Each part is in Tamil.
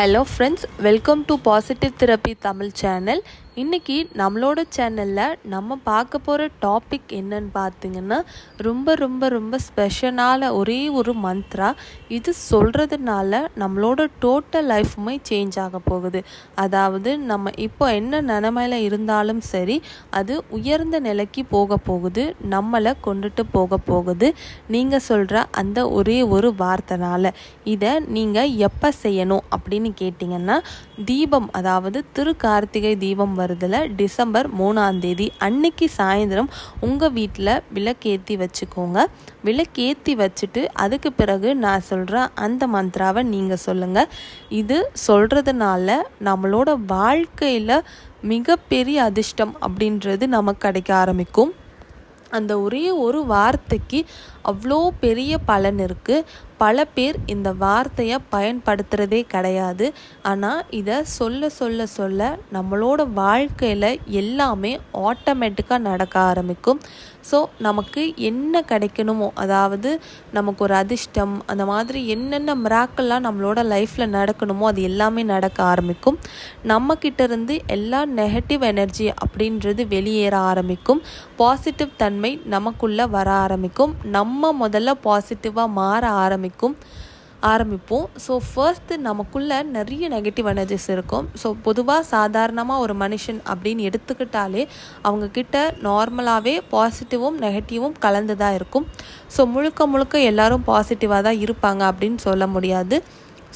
hello friends welcome to positive therapy Tamil channel இன்றைக்கி நம்மளோட சேனலில் நம்ம பார்க்க போகிற டாபிக் என்னன்னு பார்த்தீங்கன்னா ரொம்ப ரொம்ப ரொம்ப ஸ்பெஷலான ஒரே ஒரு மந்த்ரா இது சொல்கிறதுனால நம்மளோட டோட்டல் லைஃப்புமே சேஞ்ச் ஆக போகுது. அதாவது நம்ம இப்போ என்ன நிலமையில இருந்தாலும் சரி அது உயர்ந்த நிலைக்கு போக போகுது நம்மளை கொண்டுட்டு போக போகுது. நீங்கள் சொல்கிற அந்த ஒரே ஒரு வார்த்தைனால. இதை நீங்கள் எப்போ செய்யணும் அப்படின்னு கேட்டிங்கன்னா தீபம் அதாவது திரு கார்த்திகை தீபம் வருதுல டிசம்பர் மூணாம் தேதி. அன்னைக்கு சாயந்தரம் உங்கள் வீட்டில் விளக்கேற்றி வச்சுக்கோங்க. விளக்கேற்றி வச்சுட்டு அதுக்கு பிறகு நான் சொல்கிற அந்த மந்த்ராவை நீங்கள் சொல்லுங்கள் இது சொல்கிறதுனால நம்மளோட வாழ்க்கையில் மிகப்பெரிய அதிர்ஷ்டம் அப்படின்றது நமக்கு கிடைக்க ஆரம்பிக்கும். அந்த ஒரே ஒரு வார்த்தைக்கு அவ்வளோ பெரிய பலன் இருக்குது பல பேர் இந்த வார்த்தையை பயன்படுத்துகிறதே கிடையாது. ஆனால் இதை சொல்ல சொல்ல சொல்ல நம்மளோட வாழ்க்கையில் எல்லாமே ஆட்டோமேட்டிக்காக நடக்க ஆரம்பிக்கும். ஸோ நமக்கு என்ன கிடைக்கணுமோ அதாவது நமக்கு ஒரு அதிர்ஷ்டம் அந்த மாதிரி என்னென்ன மிராக்கள்லாம் நம்மளோட லைஃப்பில் நடக்கணுமோ அது எல்லாமே நடக்க ஆரம்பிக்கும். நம்மக்கிட்ட இருந்து எல்லா நெகட்டிவ் எனர்ஜி அப்படின்றது வெளியேற ஆரம்பிக்கும். பாசிட்டிவ் தன்மை நமக்குள்ளே வர ஆரம்பிக்கும். நம்ம முதல்ல பாசிட்டிவாக மாற ஆரம்பிக்கும். ஆரம்பிப்போம். ஸோ ஃபர்ஸ்ட்டு நமக்குள்ளே நிறைய நெகட்டிவ் எனர்ஜிஸ் இருக்கும். ஸோ பொதுவாக சாதாரணமாக ஒரு மனுஷன் அப்படின்னு எடுத்துக்கிட்டாலே அவங்கக்கிட்ட நார்மலாகவே பாசிட்டிவும் நெகட்டிவும் கலந்து தான் இருக்கும். ஸோ முழுக்க முழுக்க எல்லாரும் பாசிட்டிவாக தான் இருப்பாங்க அப்படின்னு சொல்ல முடியாது.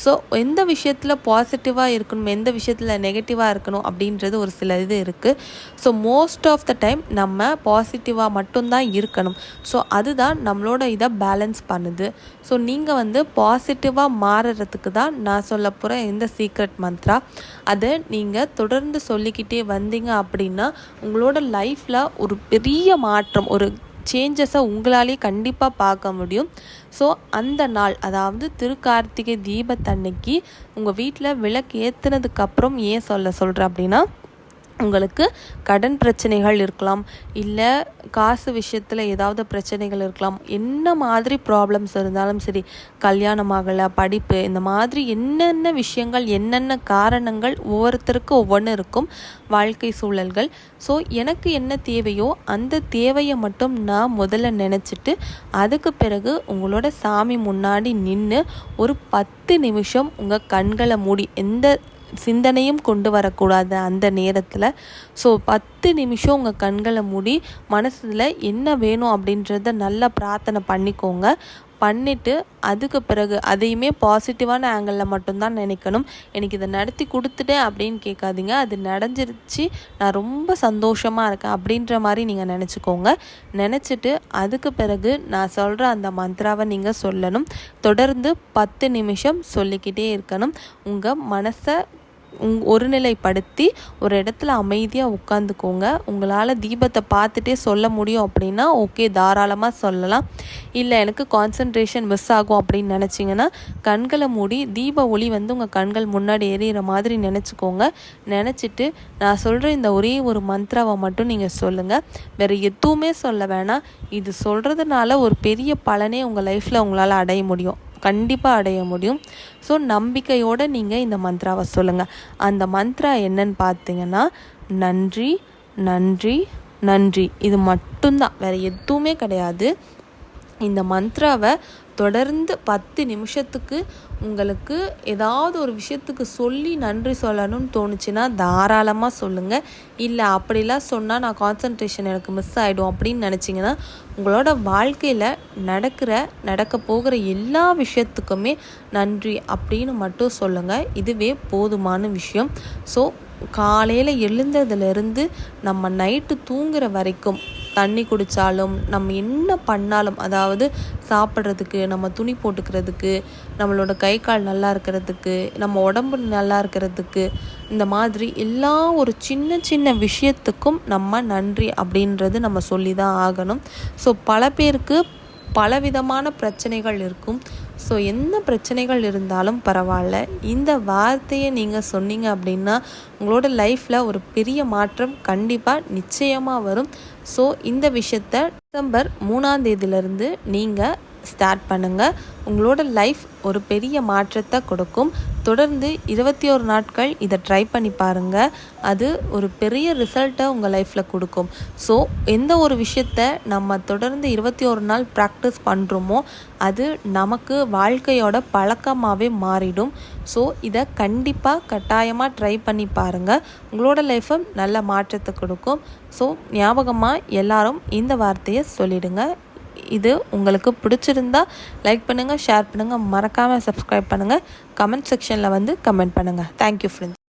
ஸோ எந்த விஷயத்தில் பாசிட்டிவாக இருக்கணும் எந்த விஷயத்தில் நெகட்டிவாக இருக்கணும் அப்படின்றது ஒரு சில இது இருக்குது so most of the time நம்ம பாசிட்டிவாக மட்டும்தான் இருக்கணும். ஸோ அதுதான் நம்மளோட இதை பேலன்ஸ் பண்ணுது. ஸோ நீங்கள் வந்து பாசிட்டிவாக மாறுறதுக்கு தான் நான் சொல்ல போகிற இந்த சீக்ரெட் மந்த்ரா அதை நீங்கள் தொடர்ந்து சொல்லிக்கிட்டே வந்தீங்க அப்படின்னா உங்களோட லைஃப்பில் ஒரு பெரிய மாற்றம் ஒரு சேஞ்சஸை உங்களாலே கண்டிப்பாக பார்க்க முடியும். ஸோ அந்த நாள் அதாவது திருக்கார்த்திகை தீபத்தன்னைக்கு உங்கள் வீட்டில் விளக்கு ஏற்றுனதுக்கப்புறம் ஏன் சொல்ல சொல்கிறேன் அப்படின்னா உங்களுக்கு கடன் பிரச்சனைகள் இருக்கலாம் இல்லை காசு விஷயத்தில் ஏதாவது பிரச்சனைகள் இருக்கலாம் என்ன மாதிரி ப்ராப்ளம்ஸ் இருந்தாலும் சரி கல்யாணம் ஆகலை படிப்பு இந்த மாதிரி என்னென்ன விஷயங்கள் என்னென்ன காரணங்கள் ஒவ்வொருத்தருக்கும் ஒவ்வொன்று இருக்கும் வாழ்க்கை சூழல்கள். ஸோ எனக்கு என்ன தேவையோ அந்த தேவையை மட்டும் நான் முதல்ல நினச்சிட்டு அதுக்கு பிறகு உங்களோட சாமி முன்னாடி நின்று ஒரு பத்து நிமிஷம் உங்கள் கண்களை மூடி எந்த சிந்தனையும் கொண்டு வரக்கூடாது அந்த நேரத்தில். ஸோ பத்து நிமிஷம் உங்கள் கண்களை மூடி மனசில் என்ன வேணும் அப்படின்றத நல்லா பிரார்த்தனை பண்ணிக்கோங்க. பண்ணிவிட்டு அதுக்கு பிறகு அதையுமே பாசிட்டிவான ஆங்கிளில் மட்டும்தான் நினைக்கணும். எனக்கு இதை நடத்தி கொடுத்துட்டேன் அப்படின்னு கேட்காதீங்க. அது நடந்துருச்சு. நான் ரொம்ப சந்தோஷமாக இருக்கேன் அப்படின்ற மாதிரி நீங்கள் நினச்சிக்கோங்க. நினச்சிட்டு அதுக்கு பிறகு நான் சொல்கிற அந்த மந்த்ராவை நீங்கள் சொல்லணும். தொடர்ந்து பத்து நிமிஷம் சொல்லிக்கிட்டே இருக்கணும். உங்கள் மனசை உங் ஒருநிலைப்படுத்தி ஒரு இடத்துல அமைதியாக உட்காந்துக்கோங்க உங்களால் தீபத்தை பார்த்துட்டே சொல்ல முடியும் அப்படின்னா ஓகே தாராளமாக சொல்லலாம். இல்லை எனக்கு கான்சன்ட்ரேஷன் மிஸ் ஆகும் அப்படின்னு நினச்சிங்கன்னா கண்களை மூடி தீப ஒளி வந்து உங்கள் கண்கள் முன்னாடி எரியிற மாதிரி நினச்சிக்கோங்க. நினச்சிட்டு நான் சொல்கிற இந்த ஒரே ஒரு மந்த்ராவை மட்டும் நீங்கள் சொல்லுங்கள் வேறு எதுவுமே சொல்ல வேணாம். இது சொல்கிறதுனால ஒரு பெரிய பலனே உங்கள் லைஃப்பில் உங்களால் அடைய முடியும். கண்டிப்பாக அடைய முடியும். ஸோ நம்பிக்கையோடு நீங்கள் இந்த மந்த்ராவை சொல்லுங்கள் அந்த மந்த்ரா என்னன்னு பார்த்தீங்கன்னா நன்றி நன்றி நன்றி. இது மட்டும்தான். வேறு எதுவுமே கிடையாது. இந்த மந்த்ராவை தொடர்ந்து பத்து நிமிஷத்துக்கு உங்களுக்கு ஏதாவது ஒரு விஷயத்துக்கு சொல்லி நன்றி சொல்லணும்னு தோணுச்சுன்னா தாராளமாக சொல்லுங்கள் இல்லை அப்படிலாம் சொன்னால் நான் கான்சன்ட்ரேஷன் எனக்கு மிஸ் ஆகிடும் அப்படின்னு நினச்சிங்கன்னா உங்களோட வாழ்க்கையில் நடக்கிற நடக்க போகிற எல்லா விஷயத்துக்குமே நன்றி அப்படின்னு மட்டும் சொல்லுங்கள் இதுவே போதுமான விஷயம். ஸோ காலையில் எழுந்ததுலேருந்து நம்ம நைட்டு தூங்குற வரைக்கும் தண்ணி குடித்தாலும் நம்ம என்ன பண்ணாலும் அதாவது சாப்பிட்றதுக்கு நம்ம துணி போட்டுக்கிறதுக்கு நம்மளோட கை கால் நல்லா இருக்கிறதுக்கு நம்ம உடம்பு நல்லா இருக்கிறதுக்கு இந்த மாதிரி எல்லா ஒரு சின்ன சின்ன விஷயத்துக்கும் நம்ம நன்றி அப்படின்றது நம்ம சொல்லி தான் ஆகணும். ஸோ பல பேருக்கு பலவிதமான பிரச்சனைகள் இருக்கும். ஸோ என்ன பிரச்சனைகள் இருந்தாலும் பரவாயில்ல. இந்த வார்த்தையை நீங்கள் சொன்னீங்க அப்படின்னா உங்களோட லைஃப்பில் ஒரு பெரிய மாற்றம் கண்டிப்பாக நிச்சயமாக வரும். ஸோ இந்த விஷயத்த டிசம்பர் மூணாம் தேதியிலேருந்து நீங்கள் ஸ்டார்ட் பண்ணுங்கள் உங்களோட லைஃப் ஒரு பெரிய மாற்றத்தை கொடுக்கும். தொடர்ந்து இருபத்தி ஒரு நாட்கள் இதை ட்ரை பண்ணி பாருங்கள் அது ஒரு பெரிய ரிசல்ட்டை உங்கள் லைஃப்பில் கொடுக்கும். ஸோ எந்த ஒரு விஷயத்த நம்ம தொடர்ந்து இருபத்தி ஒரு நாள் ப்ராக்டிஸ் பண்ணுறோமோ அது நமக்கு வாழ்க்கையோட பழக்கமாகவே மாறிடும். ஸோ இதை கண்டிப்பாக கட்டாயமாக ட்ரை பண்ணி பாருங்கள் உங்களோட லைஃப்பை நல்ல மாற்றத்தை கொடுக்கும். ஸோ ஞாபகமாக எல்லாரும் இந்த வார்த்தையை சொல்லிடுங்க. இது உங்களுக்கு பிடிச்சிருந்தா லைக் பண்ணுங்கள் ஷேர் பண்ணுங்கள் மறக்காமல் சப்ஸ்கிரைப் பண்ணுங்கள் கமெண்ட் செக்ஷனில் வந்து கமெண்ட் பண்ணுங்கள் தேங்க்யூ ஃப்ரெண்ட்ஸ்